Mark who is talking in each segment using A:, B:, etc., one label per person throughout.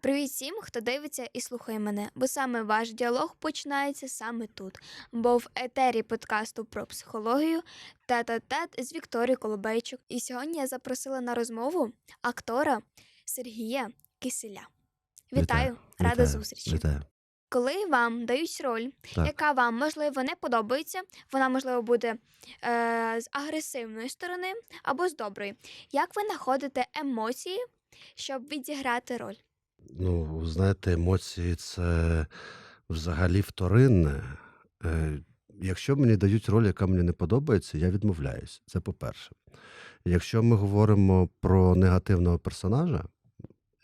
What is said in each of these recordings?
A: Привіт всім, хто дивиться і слухає мене, бо саме ваш діалог починається саме тут, бо в етері подкасту про психологію тет-а-тет з Вікторією Колобейчук. І сьогодні я запросила на розмову актора Сергія Киселя. Вітаю, рада
B: вітаю,
A: зустрічі.
B: Вітаю.
A: Коли вам дають роль,
B: Так.
A: яка вам можливо не подобається, вона можливо буде е, з агресивної сторони або з доброї. Як ви знаходите емоції, щоб відіграти роль?
B: Ну, знаєте, емоції це взагалі вторинне. Е, Якщо мені дають роль, яка мені не подобається, я відмовляюсь. Це по-перше. Якщо ми говоримо про негативного персонажа,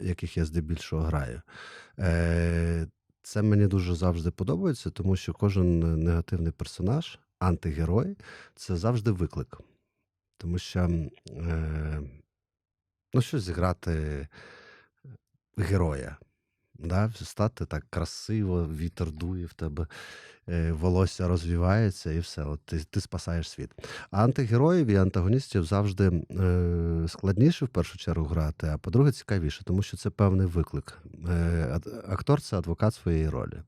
B: яких я здебільшого граю, е, це мені дуже завжди подобається, тому що кожен негативний персонаж, антигерой, це завжди виклик. Тому що е, ну, що зіграти героя. Да? Стати так красиво, вітер дує в тебе, е, волосся розвівається і все. От ти, ти спасаєш світ. А антигероїв і антагоністів завжди е, складніше в першу чергу грати, а по-друге, цікавіше, тому що це певний виклик. Е, актор це адвокат своєї ролі.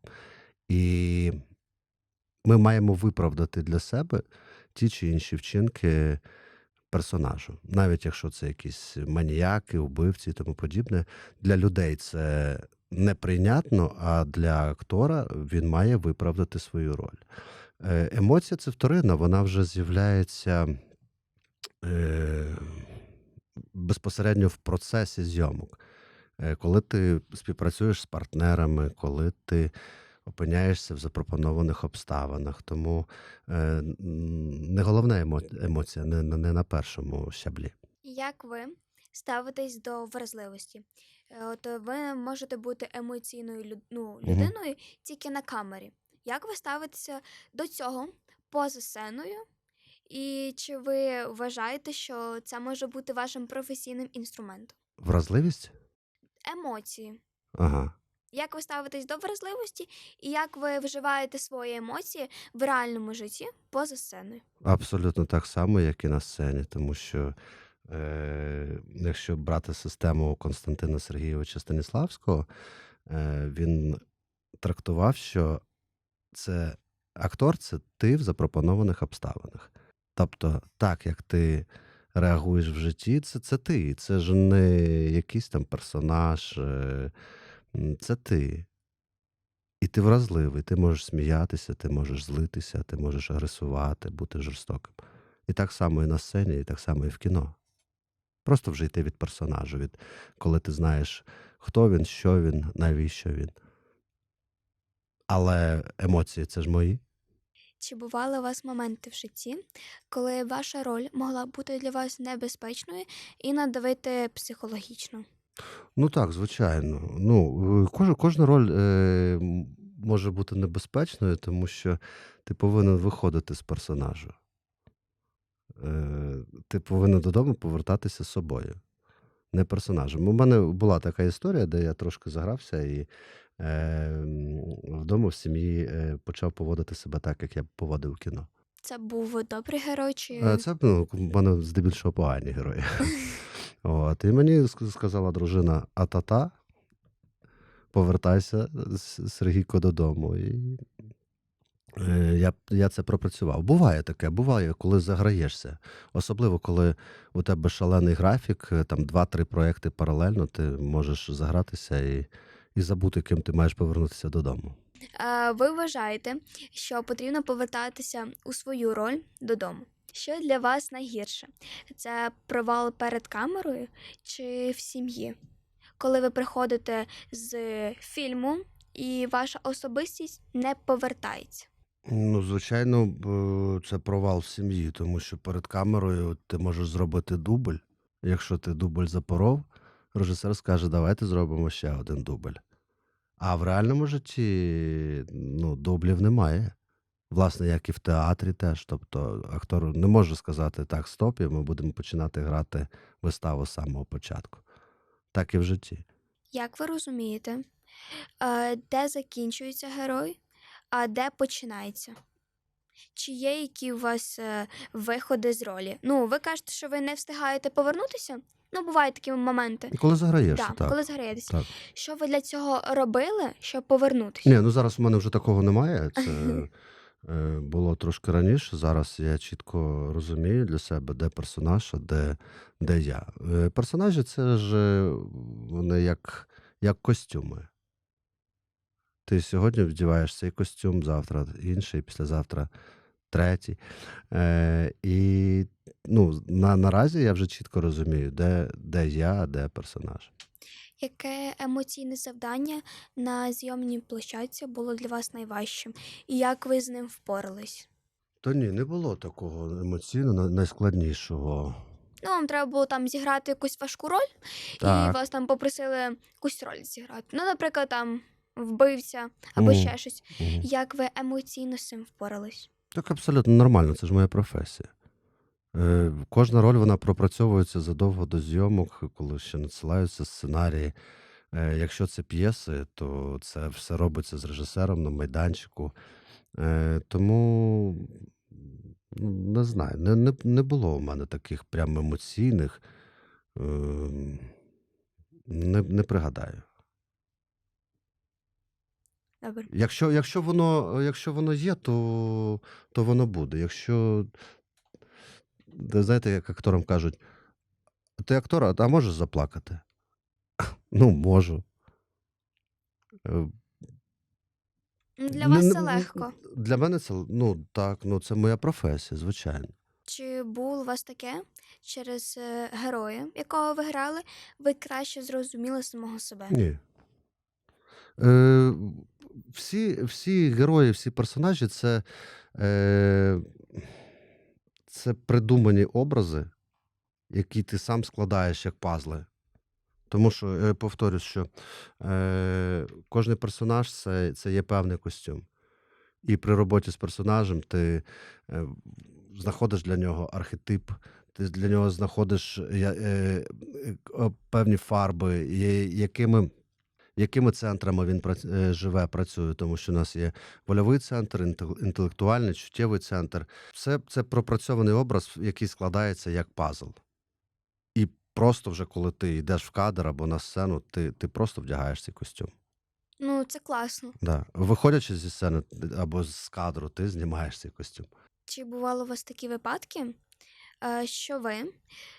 B: І ми маємо виправдати для себе ті чи інші вчинки персонажу. Навіть якщо це якісь маніяки, убивці і тому подібне. Для людей це неприйнятно, а для актора він має виправдати свою роль. Е, Емоція це вторинна, вона вже з'являється е, безпосередньо в процесі зйомок. Е, Коли ти співпрацюєш з партнерами, коли ти опиняєшся в запропонованих обставинах. Тому е, не головна емоція, не, не на першому щаблі.
A: Як ви ставитесь до вразливості? Е, От ви можете бути емоційною ну, людиною тільки на камері. Як ви ставитеся до цього поза сценою? І чи ви вважаєте, що це може бути вашим професійним інструментом?
B: Вразливість?
A: Емоції.
B: Ага.
A: Як ви ставитесь до вразливості, і як ви вживаєте свої емоції в реальному житті поза сценою?
B: Абсолютно так само, як і на сцені, тому що е, якщо брати систему Константина Сергійовича Станіславського, е, він трактував, що це актор це ти в запропонованих обставинах. Тобто, так як ти реагуєш в житті, це, це ти. Це ж не якийсь там персонаж, е, це ти. І ти вразливий, ти можеш сміятися, ти можеш злитися, ти можеш агресувати, бути жорстоким. І так само і на сцені, і так само і в кіно. Просто вже йти від персонажу, від коли ти знаєш, хто він, що він, навіщо він. Але емоції це ж мої.
A: Чи бували у вас моменти в житті, коли ваша роль могла бути для вас небезпечною і надавити психологічно?
B: Ну так, звичайно. Ну, е, кожна, кожна роль е, може бути небезпечною, тому що ти повинен виходити з персонажу. Е, ти повинен додому повертатися з собою, не персонажем. У мене була така історія, де я трошки загрався і е, вдома в сім'ї е, почав поводити себе так, як я поводив кіно.
A: Це був добрий герой чи
B: Е, Це ну, в мене здебільшого погані герої. От. І мені сказала дружина: а-та-та, повертайся, Сергійко, додому. І е, я, я це пропрацював. Буває таке, буває, коли заграєшся. Особливо, коли у тебе шалений графік, е, там 2-3 проекти паралельно, ти можеш загратися і, і забути, ким ти маєш повернутися додому.
A: Е, ви вважаєте, що потрібно повертатися у свою роль додому? Що для вас найгірше? Це провал перед камерою чи в сім'ї? Коли ви приходите з фільму і ваша особистість не повертається?
B: Ну, звичайно, це провал в сім'ї, тому що перед камерою ти можеш зробити дубль. Якщо ти дубль запоров, режисер скаже, давайте зробимо ще один дубль. А в реальному житті ну, дублів немає. Власне, як і в театрі теж. Тобто актор не може сказати так, стоп, і ми будемо починати грати виставу з самого початку. Так і в житті.
A: Як ви розумієте, е, де закінчується герой, а де починається? Чи є які у вас е, виходи з ролі? Ну, ви кажете, що ви не встигаєте повернутися Ну, бувають такі моменти.
B: І коли заграєшся,
A: Да,
B: так.
A: коли зграєтесь.
B: так.
A: Що ви для цього робили, щоб повернутися?
B: Ні, ну зараз у мене вже такого немає. Це е, було трошки раніше. Зараз я чітко розумію для себе, де персонаж, а де, де я. Е, Персонажі це ж вони як, як костюми. Ти сьогодні вдіваєш цей костюм, завтра інший, післязавтра третій. Е, і ну, на, наразі я вже чітко розумію, де, де я, а де персонаж.
A: Яке емоційне завдання на зйомній площадці було для вас найважчим? І як ви з ним впорались?
B: Та ні, не було такого емоційно найскладнішого.
A: Ну, вам треба було там зіграти якусь важку роль, і вас там попросили якусь роль зіграти. Ну, наприклад, там вбивця або
B: Мгм.
A: ще щось.
B: Мгм.
A: Як ви емоційно з цим впорались?
B: Так абсолютно нормально, це ж моя професія. Е, кожна роль вона пропрацьовується задовго до зйомок, коли ще надсилаються сценарії. Е, якщо це п'єси, то це все робиться з режисером на майданчику. Е, тому ну, не знаю, не, не, не було у мене таких прям емоційних. Е, не, не пригадаю.
A: Добре.
B: Якщо, якщо, воно, якщо воно є, то, то воно буде. Якщо, знаєте, як акторам кажуть, ти актор, а- можеш заплакати? Ну, можу. Е,
A: Ну, Для вас
B: не-
A: це легко.
B: Для мене це, ну так, ну це моя професія, звичайно.
A: Чи було у вас таке через е, героя, якого ви грали, ви краще зрозуміли самого себе?
B: Ні. Е, всі, всі герої, всі персонажі це, е, це придумані образи, які ти сам складаєш як пазли. Тому що, е, повторюсь, що е, кожен персонаж це, це є певний костюм. І при роботі з персонажем ти е, знаходиш для нього архетип, ти для нього знаходиш е, е, певні фарби, якими, якими центрами він е, живе, працює. Тому що у нас є вольовий центр, інтелектуальний, чуттєвий центр. Все це пропрацьований образ, який складається як пазл. І просто вже коли ти йдеш в кадр або на сцену, ти, ти просто вдягаєш цей костюм.
A: Ну, це класно.
B: Да. Виходячи зі сцени або з кадру, ти знімаєш цей костюм.
A: Чи бували у вас такі випадки, е, що ви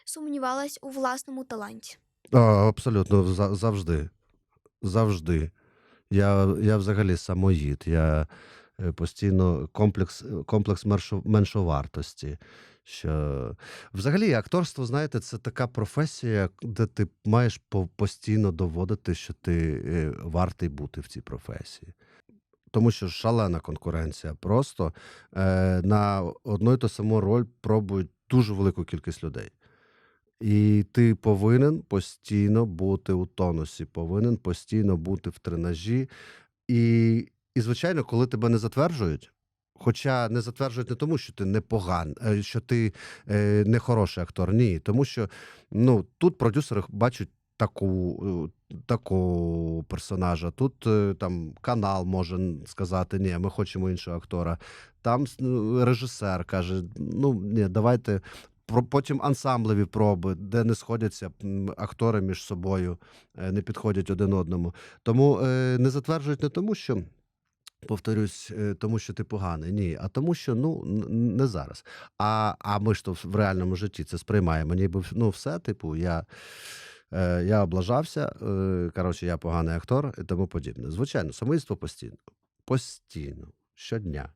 A: сумнівались у власному таланті?
B: А, абсолютно, завжди. Завжди. Я, я взагалі самоїд. Я е, постійно комплекс, комплекс меншовартості. Що... Взагалі, акторство, знаєте, це така професія, де ти маєш постійно доводити, що ти е, вартий бути в цій професії. Тому що шалена конкуренція. Просто е, на одну і ту саму роль пробують дуже велику кількість людей. І ти повинен постійно бути у тонусі, повинен постійно бути в тренажі. І, і звичайно, коли тебе не затверджують, хоча не затверджують не тому, що ти непоган, е, що ти е, не хороший актор, ні. Тому що ну, тут продюсери бачать таку, е, таку персонажа, тут там канал може сказати, ні, ми хочемо іншого актора. Там ну, режисер каже: ну ні, давайте потім ансамблеві проби, де не сходяться актори між собою, е, не підходять один одному. Тому е, не затверджують не тому, що. Повторюсь, е, тому що ти поганий, ні, а тому, що ну не зараз. А, а ми ж то в реальному житті це сприймаємо. Ніби ну все, типу, я, е, я облажався, е, коротше, я поганий актор і тому подібне. Звичайно, самоїдство постійно. Постійно, щодня.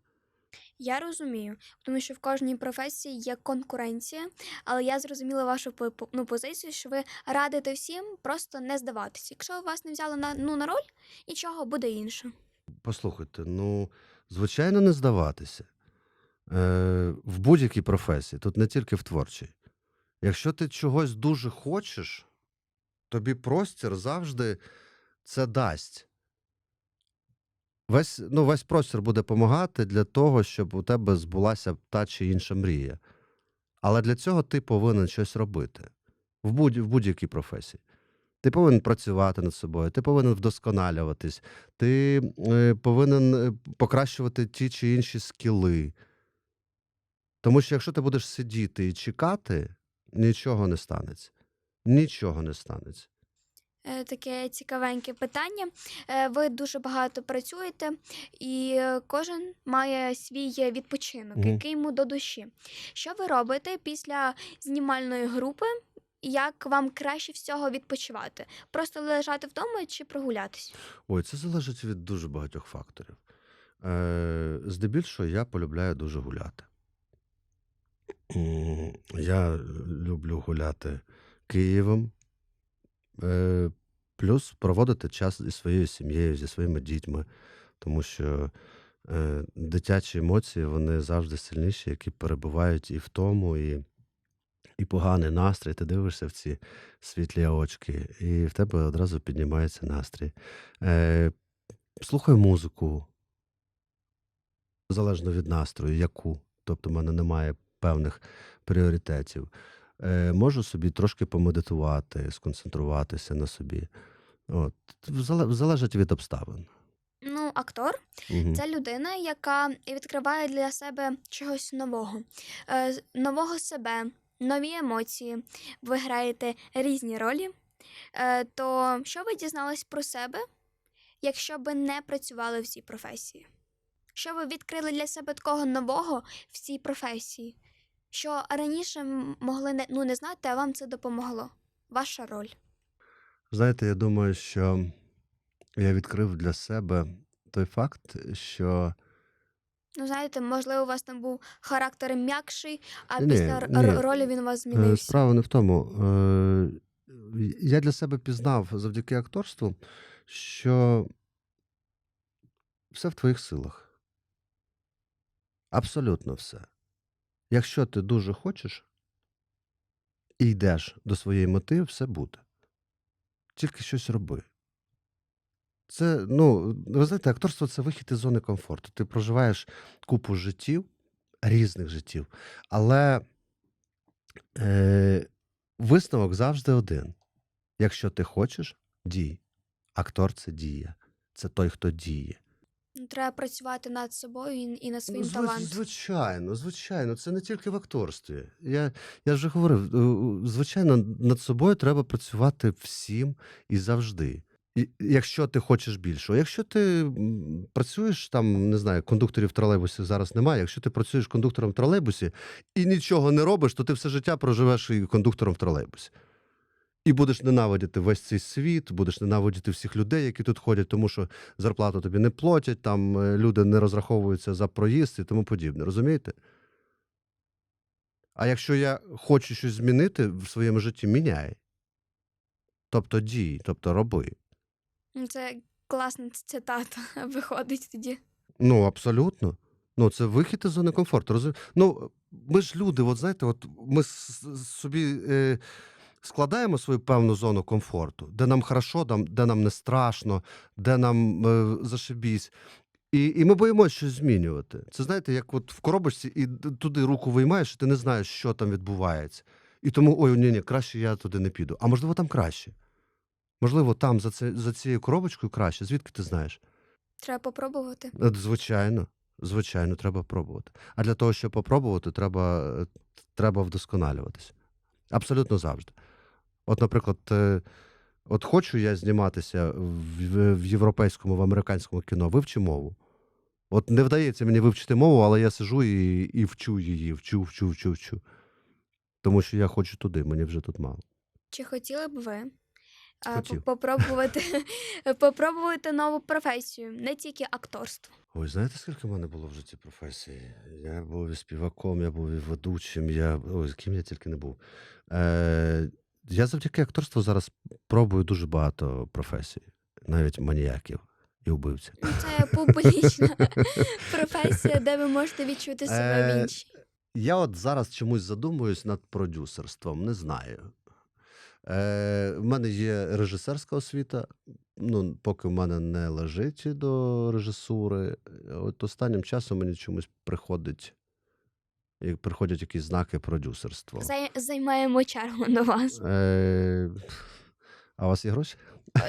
A: Я розумію, тому що в кожній професії є конкуренція, але я зрозуміла вашу ну, позицію, що ви радите всім просто не здаватися. Якщо вас не взяли на, ну, на роль, нічого буде інше.
B: Послухайте, ну, звичайно, не здаватися. Е, в будь-якій професії, тут не тільки в творчій. Якщо ти чогось дуже хочеш, тобі простір завжди це дасть. Весь, ну, весь простір буде допомагати для того, щоб у тебе збулася та чи інша мрія. Але для цього ти повинен щось робити в, будь, в будь-якій професії. Ти повинен працювати над собою, ти повинен вдосконалюватись, ти е, повинен е, покращувати ті чи інші скіли. Тому що якщо ти будеш сидіти і чекати, нічого не станеться. Нічого не станеться.
A: Е, Таке цікавеньке питання. Е, Ви дуже багато працюєте, і кожен має свій відпочинок,
B: Мгм.
A: який йому до душі. Що ви робите після знімальної групи? Як вам краще всього відпочивати? Просто лежати вдома чи прогулятись?
B: Ой, це залежить від дуже багатьох факторів. Е, здебільшого я полюбляю дуже гуляти. М, Я люблю гуляти Києвом, е, плюс проводити час зі своєю сім'єю, зі своїми дітьми, тому що е, дитячі емоції вони завжди сильніші, які перебувають і в тому, і, і поганий настрій. Ти дивишся в ці світлі очки, і в тебе одразу піднімається настрій. Е, слухаю музику, залежно від настрою, яку. Тобто, в мене немає певних пріоритетів. Е, можу собі трошки помедитувати, сконцентруватися на собі. От. Залежить від обставин.
A: Ну, актор
B: Угу.
A: це людина, яка відкриває для себе чогось нового, е, нового себе, нові емоції. Ви граєте різні ролі. Е, То що ви дізнались про себе, якщо би не працювали в цій професії? Що ви відкрили для себе такого нового в цій професії? Що раніше могли не, ну, не знати, а вам це допомогло? Ваша роль.
B: Знаєте, я думаю, що я відкрив для себе той факт, що
A: Ну, знаєте, можливо, у вас там був характер м'якший, а
B: Ні,
A: після
B: ні.
A: ролі він у вас
B: Е,
A: змінився.
B: Справа не в тому. Е, Я для себе пізнав завдяки акторству, що все в твоїх силах. Абсолютно все. Якщо ти дуже хочеш і йдеш до своєї мети, все буде. Тільки щось роби. Це, ну, ви знаєте, акторство це вихід із зони комфорту. Ти проживаєш купу життів, різних життів, але е, висновок завжди один. Якщо ти хочеш, дій. Актор це дія. Це той, хто діє.
A: Ну, Треба працювати над собою і, і над своїм
B: Зви-
A: талантом.
B: Звичайно, звичайно, це не тільки в акторстві. Я, я вже говорив, е, звичайно, над собою треба працювати всім і завжди. І, якщо ти хочеш більшого. Якщо ти м, працюєш там, не знаю, кондукторів в тролейбусі зараз немає. Якщо ти працюєш кондуктором в тролейбусі і нічого не робиш, то ти все життя проживеш і кондуктором в тролейбусі. І будеш ненавидіти весь цей світ, будеш ненавидіти всіх людей, які тут ходять, тому що зарплату тобі не платять, там е, люди не розраховуються за проїзд і тому подібне. Розумієте? А якщо я хочу щось змінити в своєму житті, міняй. Тобто дій, тобто роби.
A: Ну, Це класна цитата виходить тоді.
B: Ну, абсолютно. Ну, це вихід із зони комфорту. Розум... Ну, ми ж люди, от знаєте, от ми собі е, складаємо свою певну зону комфорту, де нам хорошо, де нам не страшно, де нам е, зашибісь. І, і ми боїмося щось змінювати. Це знаєте, як от в коробочці, і туди руку виймаєш, і ти не знаєш, що там відбувається. І тому, ой, ні, ні, краще я туди не піду. А можливо, там краще. Можливо, там за, це, за цією коробочкою краще. Звідки ти знаєш?
A: Треба попробувати.
B: Е, Звичайно, звичайно, треба пробувати. А для того, щоб попробувати, треба, е, треба вдосконалюватися. Абсолютно завжди. От, наприклад, е, от хочу я зніматися в, в європейському, в американському кіно, вивчи мову. От не вдається мені вивчити мову, але я сижу і, і вчу її, вчу, вчу, вчу, вчу. Тому що я хочу туди, мені вже тут мало.
A: Чи хотіли б ви
B: Хотів.
A: попробувати, попробувати нову професію, не тільки акторство?
B: Ой, знаєте, скільки в мене було в житті професій? Я був і співаком, я був і ведучим, я ой, з ким я тільки не був. Е, я завдяки акторству зараз пробую дуже багато професій, навіть маніяків і вбивців.
A: Ну, Це публічна професія, де ви можете відчути себе в
B: Е,
A: іншій.
B: Я от зараз чомусь задумуюсь над продюсерством, не знаю. Е, в мене є режисерська освіта. Ну, поки в мене не лежить до режисури. От останнім часом мені чомусь приходить, як приходять якісь знаки продюсерства.
A: Зай- Займаємо чергу до вас.
B: Е, а у вас є гроші?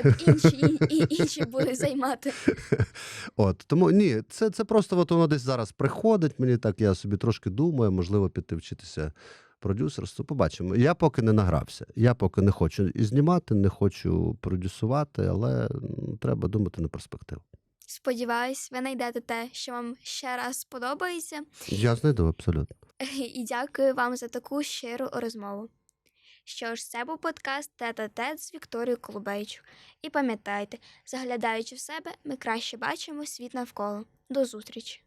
A: От інші, і, і, інші будуть займати.
B: От, тому ні, це, це просто от воно десь зараз приходить. Мені так, я собі трошки думаю, можливо, піти вчитися продюсерство. Побачимо. Я поки не награвся. Я поки не хочу і знімати, не хочу продюсувати, але треба думати на перспективу.
A: Сподіваюсь, ви знайдете те, що вам ще раз сподобається.
B: Я знайду абсолютно.
A: І дякую вам за таку щиру розмову. Що ж, це був подкаст Тет-а-тет з Вікторією Колубейчук. І пам'ятайте, заглядаючи в себе, ми краще бачимо світ навколо. До зустрічі!